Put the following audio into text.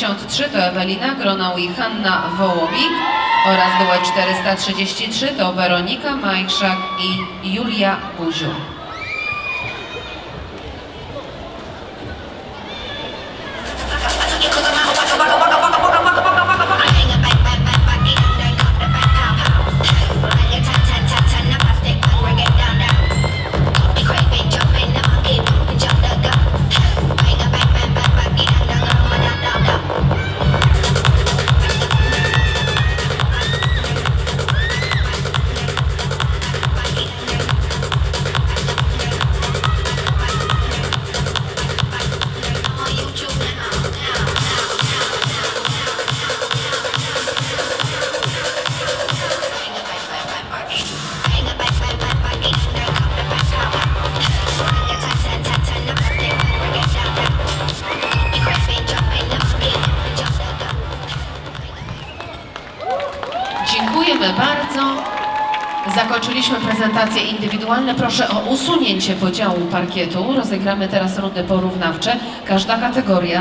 453 to Ewelina Gronał i Hanna Wołomik oraz duet 433 to Weronika Majchrzak i Julia Guziu. Dziękujemy bardzo. Zakończyliśmy prezentacje indywidualne. Proszę o usunięcie podziału parkietu. Rozegramy teraz rundy porównawcze. Każda kategoria